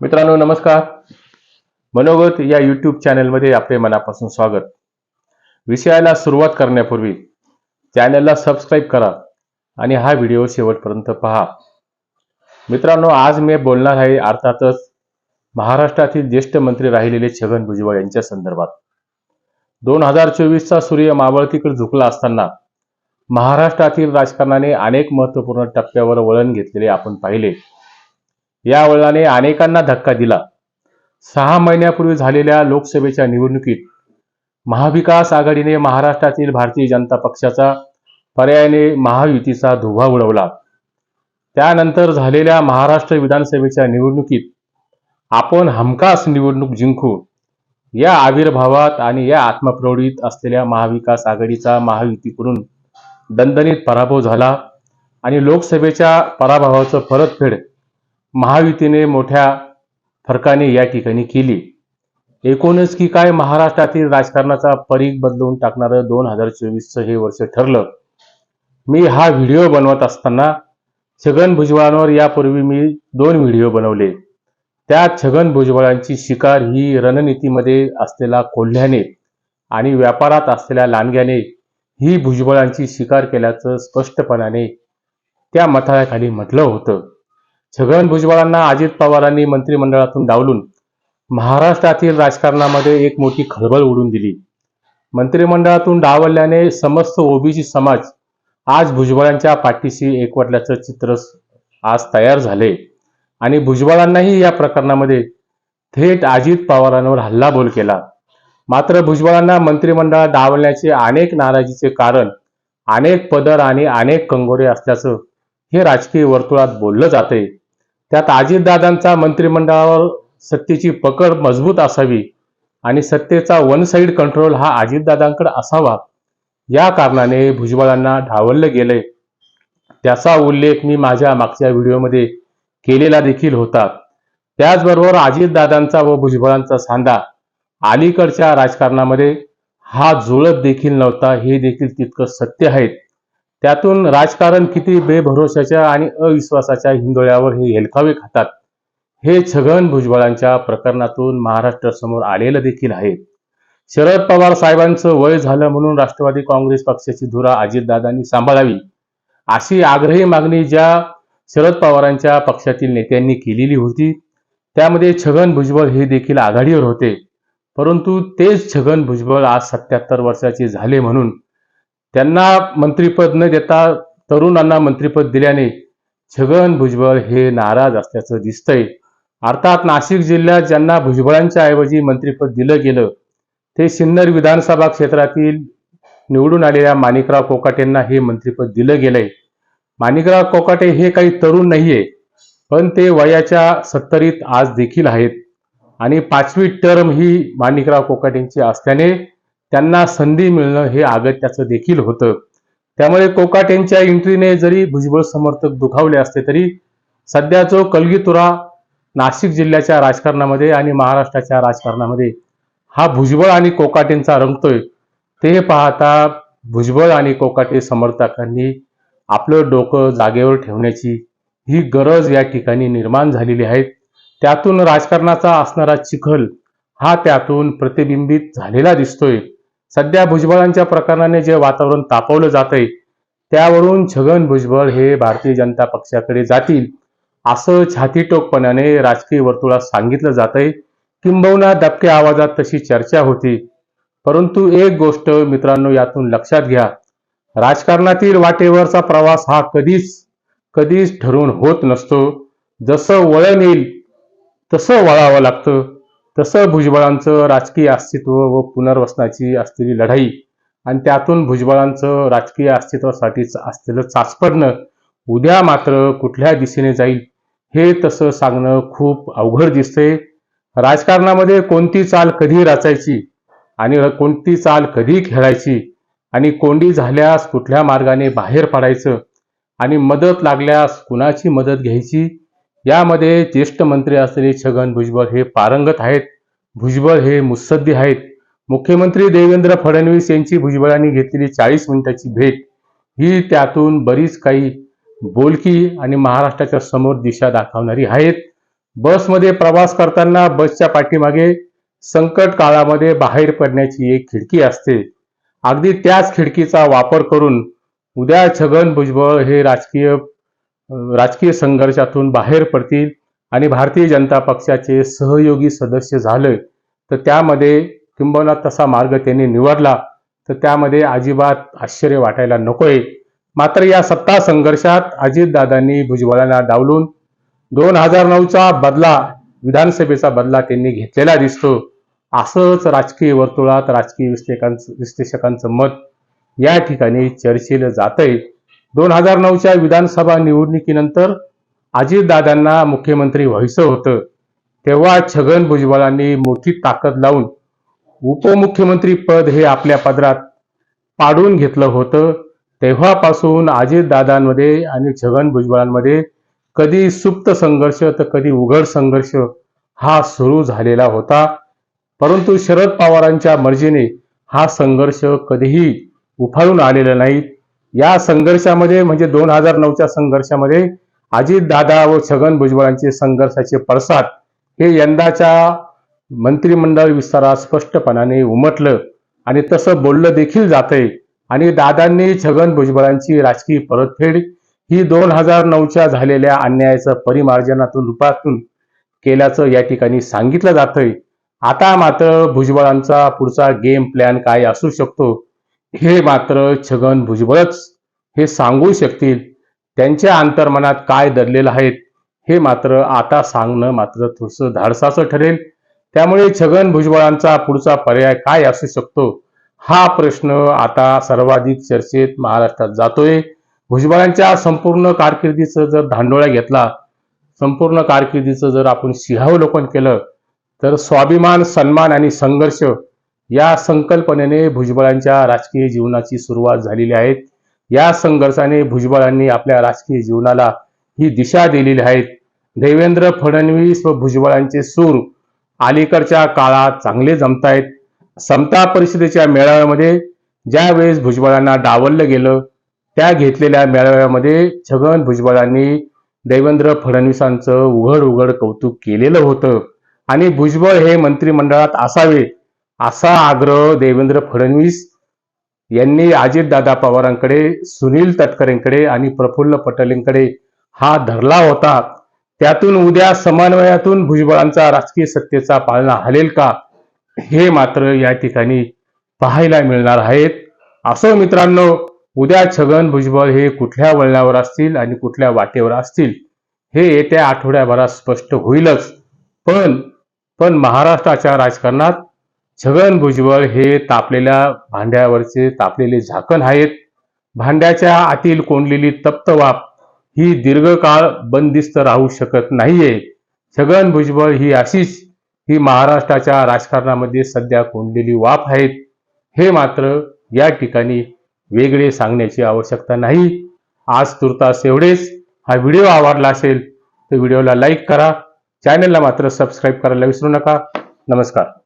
मित्रांनो नमस्कार. मनोगत या यूट्यूब चॅनलमध्ये आपले मनापासून स्वागत. विषयाला सुरुवात करण्यापूर्वी चॅनलला सबस्क्राईब करा आणि हा व्हिडिओ शेवटपर्यंत पहा. मित्रांनो आज मी बोलणार आहे अर्थातच महाराष्ट्रातील ज्येष्ठ मंत्री राहिलेले छगन भुजबळ यांच्या संदर्भात. दोन हजार चोवीसचा सूर्य मावळतीकडे झुकला असताना महाराष्ट्रातील राजकारणाने अनेक महत्त्वपूर्ण टप्प्यावर वळण घेतलेले आपण पाहिले. या वळणाने अनेकांना धक्का दिला. सहा महिन्यापूर्वी झालेल्या लोकसभेच्या निवडणुकीत महाविकास आघाडीने महाराष्ट्रातील भारतीय जनता पक्षाचा पर्यायाने महायुतीचा धुव्वा उडवला. त्यानंतर झालेल्या महाराष्ट्र विधानसभेच्या निवडणुकीत आपण हमखास निवडणूक जिंकू या आविर्भावात आणि या आत्मप्रौढीत असलेल्या महाविकास आघाडीचा महायुतीकडून दणदणीत पराभव झाला आणि लोकसभेच्या पराभवाचं परतफेड महायुतीने मोठ्या फरकाने या ठिकाणी केली. एकूणच की काय महाराष्ट्रातील राजकारणाचा परीघ बदलून टाकणारं दोन हजार चोवीसचं हे वर्ष ठरलं. मी हा व्हिडिओ बनवत असताना छगन भुजबळांवर यापूर्वी मी दोन व्हिडिओ बनवले. त्यात छगन भुजबळांची शिकार ही रणनीतीमध्ये असलेला कोल्ह्याने आणि व्यापारात असलेल्या लांडग्याने ही भुजबळांची शिकार केल्याचं स्पष्टपणाने त्या मथाळ्याखाली म्हटलं होतं. छगन भुजबळांना अजित पवारांनी मंत्रिमंडळातून डावलून महाराष्ट्रातील राजकारणामध्ये एक मोठी खळबळ उडून दिली. मंत्रिमंडळातून डावलल्याने समस्त ओबीसी समाज आज भुजबळांच्या पाठीशी एकवटल्याचं चित्र आज तयार झाले. आणि भुजबळांनाही या प्रकरणामध्ये थेट अजित पवारांवर हल्लाबोल केला. मात्र भुजबळांना मंत्रिमंडळात डावलण्याचे अनेक नाराजीचे कारण अनेक पदर आणि अनेक कंगोरे असल्याचं हे राजकीय वर्तुळात बोललं जाते त्यात अजितदादांचा मंत्रिमंडळावर सत्तेची पकड मजबूत असावी आणि सत्तेचा वन साईड कंट्रोल हा अजितदादांकडे असावा. या कारणाने भुजबळांना ढावललं गेलंय. त्याचा उल्लेख मी माझ्या मागच्या व्हिडिओमध्ये केलेला देखील होता. त्याचबरोबर अजितदादांचा व भुजबळांचा सांधा अलीकडच्या राजकारणामध्ये हा जुळत देखील नव्हता हे देखील तितकं सत्य आहे. त्यातून राजकारण किती बेभरोशाच्या आणि अविश्वासाच्या हिंदोळ्यावर हे हेलकावे खातात हे छगन भुजबळांच्या प्रकरणातून महाराष्ट्रासमोर आलेलं देखील आहे. शरद पवार साहेबांचं वय झालं म्हणून राष्ट्रवादी काँग्रेस पक्षाची धुरा अजितदादांनी सांभाळावी अशी आग्रही मागणी ज्या शरद पवारांच्या पक्षातील नेत्यांनी केलेली होती त्यामध्ये छगन भुजबळ हे देखील आघाडीवर होते. परंतु तेच छगन भुजबळ आज सत्याहत्तर वर्षाचे झाले म्हणून त्यांना मंत्रिपद न देता तरुणांना मंत्रिपद दिल्याने छगन भुजबळ हे नाराज असल्याचं दिसतंय. अर्थात नाशिक जिल्ह्यात ज्यांना भुजबळांच्या ऐवजी मंत्रिपद दिलं गेलं ते सिन्नर विधानसभा क्षेत्रातील निवडून आलेल्या माणिकराव कोकाटेंना हे मंत्रिपद दिलं गेलंय. माणिकराव कोकाटे हे काही तरुण नाहीये पण ते वयाच्या सत्तरीत आज देखील आहेत. आणि पाचवी टर्म ही माणिकराव कोकाटेंची असल्याने त्यांना संधी मिळणं हे अगत्याचं देखील होतं. त्यामुळे कोकाटेंच्या एंट्रीने जरी भुजबळ समर्थक दुखावले असते तरी सध्या जो कलगीतुरा नाशिक जिल्ह्याच्या राजकारणामध्ये आणि महाराष्ट्राच्या राजकारणामध्ये हा भुजबळ आणि कोकाटेंचा रंगतोय. ते पाहता भुजबळ आणि कोकाटे समर्थकांनी आपलं डोकं जागेवर ठेवण्याची ही गरज या ठिकाणी निर्माण झालेली आहे. त्यातून राजकारणाचा असणारा चिखल हा त्यातून प्रतिबिंबित झालेला दिसतोय. सध्या भुजबळांच्या प्रकरणाने जे वातावरण तापवलं जातंय त्यावरून छगन भुजबळ हे भारतीय जनता पक्षाकडे जातील असं छातीटोकपणाने राजकीय वर्तुळात सांगितलं जातंय. किंबहुना दबक्या आवाजात तशी चर्चा होती. परंतु एक गोष्ट मित्रांनो यातून लक्षात घ्या राजकारणातील वाटेवरचा प्रवास हा कधीच कधीच ठरून होत नसतो. जसं वळण येईल तसं वळावं लागतं. तसं भुजबळांचं राजकीय अस्तित्व व पुनर्वसनाची असलेली लढाई आणि त्यातून भुजबळांचं राजकीय अस्तित्वासाठीच असलेलं चाचपडणं उद्या मात्र कुठल्या दिशेने जाईल हे तसं सांगणं खूप अवघड दिसते राजकारणामध्ये कोणती चाल कधी रचायची आणि कोणती चाल कधी खेळायची आणि कोंडी झाल्यास कुठल्या मार्गाने बाहेर पडायचं आणि मदत लागल्यास कुणाची मदत घ्यायची यामध्ये ज्येष्ठ मंत्री असलेले छगन भुजबळ हे पारंगत आहेत. भुजबळ हे मुत्सद्दी आहेत. मुख्यमंत्री देवेंद्र फडणवीस यांची भुजबळांनी घेतलेली चाळीस मिनिटाची भेट ही त्यातून बरीच काही बोलकी आणि महाराष्ट्राच्या समोर दिशा दाखवणारी आहेत. बसमध्ये प्रवास करताना बसच्या पाठीमागे संकट काळामध्ये बाहेर पडण्याची एक खिडकी असते. अगदी त्याच खिडकीचा वापर करून उद्या छगन भुजबळ हे राजकीय राजकीय संघर्षातून बाहेर पडतील आणि भारतीय जनता पक्षाचे सहयोगी सदस्य झाले तर त्यामध्ये किंबहुना तसा मार्ग त्यांनी निवडला तर त्यामध्ये अजिबात आश्चर्य वाटायला नकोय. मात्र या सत्ता संघर्षात अजितदादांनी भुजबळांना डावलून दोन हजार नऊचा बदला विधानसभेचा बदला त्यांनी घेतलेला दिसतो. असंच राजकीय वर्तुळात राजकीय विश्लेषकांचं विश्लेषकांचं मत या ठिकाणी चर्चेलं जातंय. दोन हजार नऊच्या विधानसभा निवडणुकीनंतर अजितदादांना मुख्यमंत्री व्हायचं होतं. तेव्हा छगन भुजबळांनी मोठी ताकद लावून उपमुख्यमंत्री पद हे आपल्या पदरात पाडून घेतलं होतं. तेव्हापासून अजितदादांमध्ये आणि छगन भुजबळांमध्ये कधी सुप्त संघर्ष तर कधी उघड संघर्ष हा सुरू झालेला होता. परंतु शरद पवारांच्या मर्जीने हा संघर्ष कधीही उफाळून आलेला नाही. या संघर्षामध्ये म्हणजे दोन हजार नऊच्या संघर्षामध्ये अजितदादा व छगन भुजबळांचे संघर्षाचे पडसाद हे यंदाच्या मंत्रिमंडळ विस्तारात स्पष्टपणाने उमटलं आणि तसं बोललं देखील जातंय. आणि दादांनी छगन भुजबळांची राजकीय परतफेड ही दोन हजार नऊच्या झालेल्या अन्यायाचं परिमार्जनातून रूपातून केल्याचं या ठिकाणी सांगितलं जातंय. आता मात्र भुजबळांचा पुढचा गेम प्लॅन काय असू शकतो? हे मात्र छगन भुजबळच हे सांगू शकतील त्यांच्या अंतर्मनात काय दडलेलं आहे हे मात्र आता सांगणं मात्र थोडंसं धाडसाचं ठरेल. त्यामुळे छगन भुजबळांचा पुढचा पर्याय काय असू शकतो हा प्रश्न आता सर्वाधिक चर्चेत महाराष्ट्रात जातोय. भुजबळांच्या संपूर्ण कारकिर्दीचं जर धांडोळा घेतला संपूर्ण कारकिर्दीचं जर आपण शिहावलोकन केलं तर स्वाभिमान सन्मान आणि संघर्ष या संकल्पनेने भुजबळांच्या राजकीय जीवनाची सुरुवात झालेली आहे. या संघर्षाने भुजबळांनी आपल्या राजकीय जीवनाला ही दिशा दिलेली आहे. देवेंद्र फडणवीस व भुजबळांचे सूर अलीकडच्या काळात चांगले जमतायत. समता परिषदेच्या मेळाव्यामध्ये ज्यावेळेस भुजबळांना डावललं गेलं त्या घेतलेल्या मेळाव्यामध्ये छगन भुजबळांनी देवेंद्र फडणवीसांचं उघड उघड कौतुक केलेलं होतं. आणि भुजबळ हे मंत्रिमंडळात असावे असा आग्रह देवेंद्र फडणवीस यांनी अजितदादा पवारांकडे सुनील तटकरेंकडे आणि प्रफुल्ल पटेलांकडे हा धरला होता. त्यातून उद्या समन्वयातून भुजबळांचा राजकीय सत्तेचा पाळणा हलेल का हे मात्र या ठिकाणी पाहायला मिळणार आहेत. असो मित्रांनो उद्या छगन भुजबळ हे कुठल्या वळणावर असतील आणि कुठल्या वाटेवर असतील हे येत्या आठवड्याभरात स्पष्ट होईलच. पण पण महाराष्ट्राच्या राजकारणात छगन भुजबळ हे तापलेल्या भांड्यावरचे तापलेले झाकण आहेत. भांड्याच्या आतील कोंडलेली तप्त वाफ ही दीर्घकाळ बंदिस्त राहू शकत नाहीये. छगन भुजबळ ही अशीच ही महाराष्ट्राच्या राजकारणामध्ये सध्या कोंडलेली वाफ आहेत. हे मात्र या ठिकाणी वेगळे सांगण्याची आवश्यकता नाही. आज तुर्तास एवढेच. हा व्हिडिओ आवडला असेल तर व्हिडिओला लाईक करा. चॅनलला मात्र सबस्क्राईब करायला विसरू नका. नमस्कार.